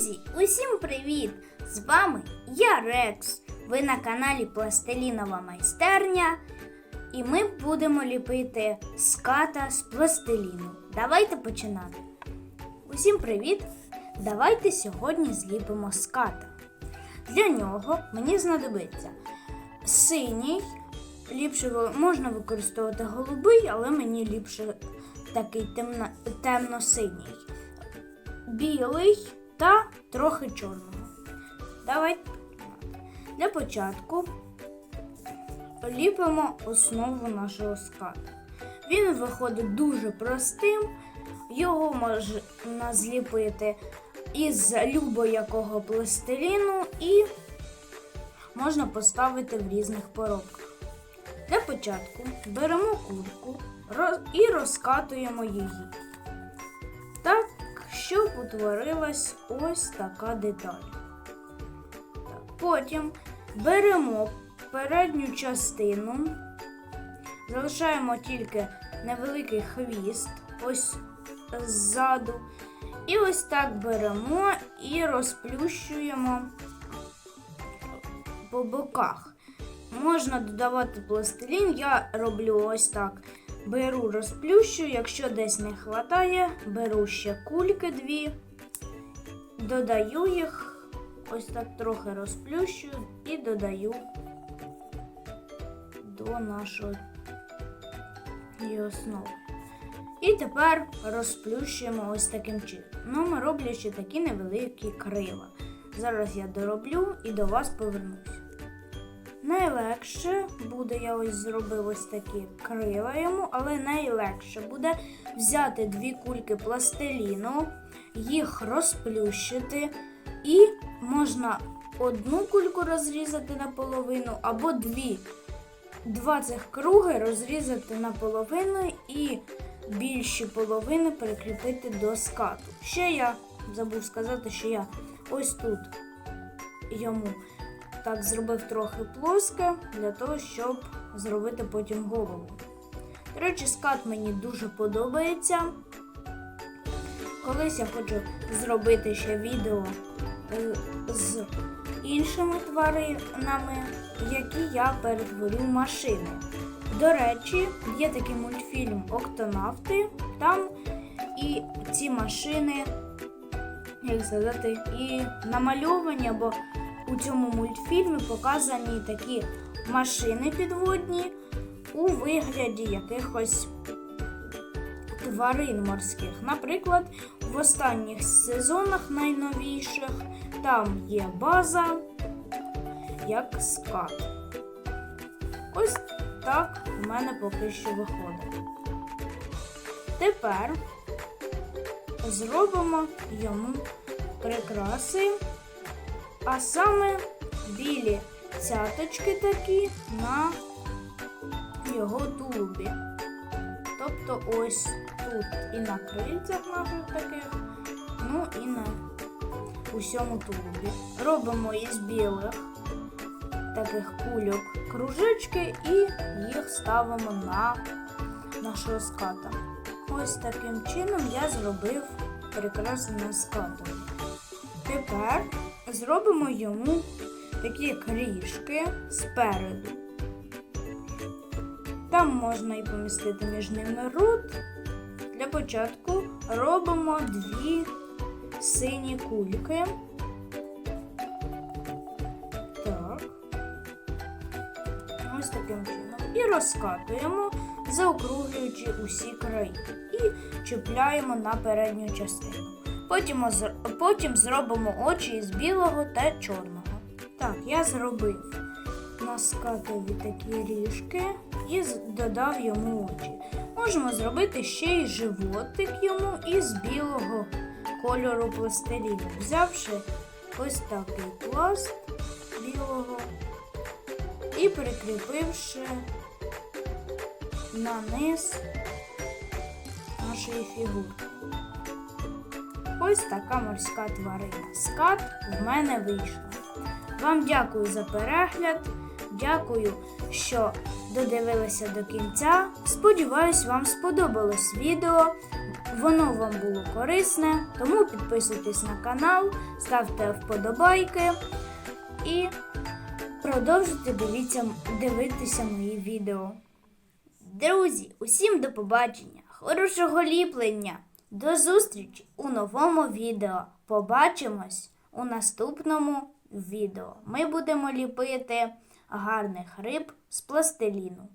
Друзі, усім привіт! З вами я Рекс. Ви на каналі Пластилінова майстерня. І ми будемо ліпити ската з пластиліну. Давайте починати. Усім привіт! Давайте сьогодні зліпимо ската. Для нього мені знадобиться синій. Ліпше можна використовувати голубий, але мені ліпше такий темно, темно-синій білий та трохи чорного. Давайте для початку ліпимо основу нашого ската. Він виходить дуже простим, його можна зліпити із любо-якого пластиліну і можна поставити в різних поробках. Для початку беремо курку і розкатуємо її. Щоб утворилась ось така деталь. Потім беремо передню частину, залишаємо тільки невеликий хвіст, ось ззаду. І ось так беремо і розплющуємо по боках. Можна додавати пластилін, я роблю ось так. Беру, розплющую, якщо десь не вистачає, беру ще кульки дві, додаю їх, ось так трохи розплющую і додаю до нашої основи. І тепер розплющуємо ось таким чином. Ну, роблячи такі невеликі крила. Зараз я дороблю і до вас повернусь. Найлегше буде, я ось зробив ось такі крила йому, але найлегше буде взяти дві кульки пластиліну, їх розплющити, і можна одну кульку розрізати наполовину, або дві. Два цих круги розрізати наполовину і більші половини прикріпити до скату. Ще я забув сказати, що я ось тут йому так зробив трохи плоске для того, щоб зробити потім голову. До речі, скат мені дуже подобається. Колись я хочу зробити ще відео е, з іншими тваринами, які я перетворю в машини. До речі, є такий мультфільм Октонавти. Там і ці машини, як сказати, і намальовані, або у цьому мультфільмі показані такі машини підводні у вигляді якихось тварин морських. Наприклад, в останніх сезонах найновіших там є база як скат. Ось так в мене поки що виходить. Тепер зробимо йому прикраси, а саме білі цяточки такі на його тулубі. Тобто ось тут і на крильцях наших таких, ну і на усьому тулубі. Робимо із білих таких кульок кружечки і їх ставимо на нашого ската. Ось таким чином я зробив прекрасне скатом. Тепер зробимо йому такі кріжки спереду. Там можна і помістити між ними рот. Для початку робимо дві сині кульки. Так. Ось таким чином. І розкатуємо, заокруглюючи усі краї. І чіпляємо на передню частину. Потім, потім зробимо очі із білого та чорного. Так, я зробив на скатові такі ріжки і додав йому очі. Можемо зробити ще й животик йому із білого кольору пластиліну, взявши ось такий пласт білого і прикріпивши на низ нашої фігурки. Ось така морська тварина. Скат в мене вийшла. Вам дякую за перегляд. Дякую, що додивилися до кінця. Сподіваюсь, вам сподобалось відео. Воно вам було корисне, тому підписуйтесь на канал, ставте вподобайки і продовжуйте дивіться, дивитися мої відео. Друзі, усім до побачення, хорошого ліплення, до зустрічі у новому відео. Побачимось у наступному відео. Ми будемо ліпити гарних риб з пластиліну.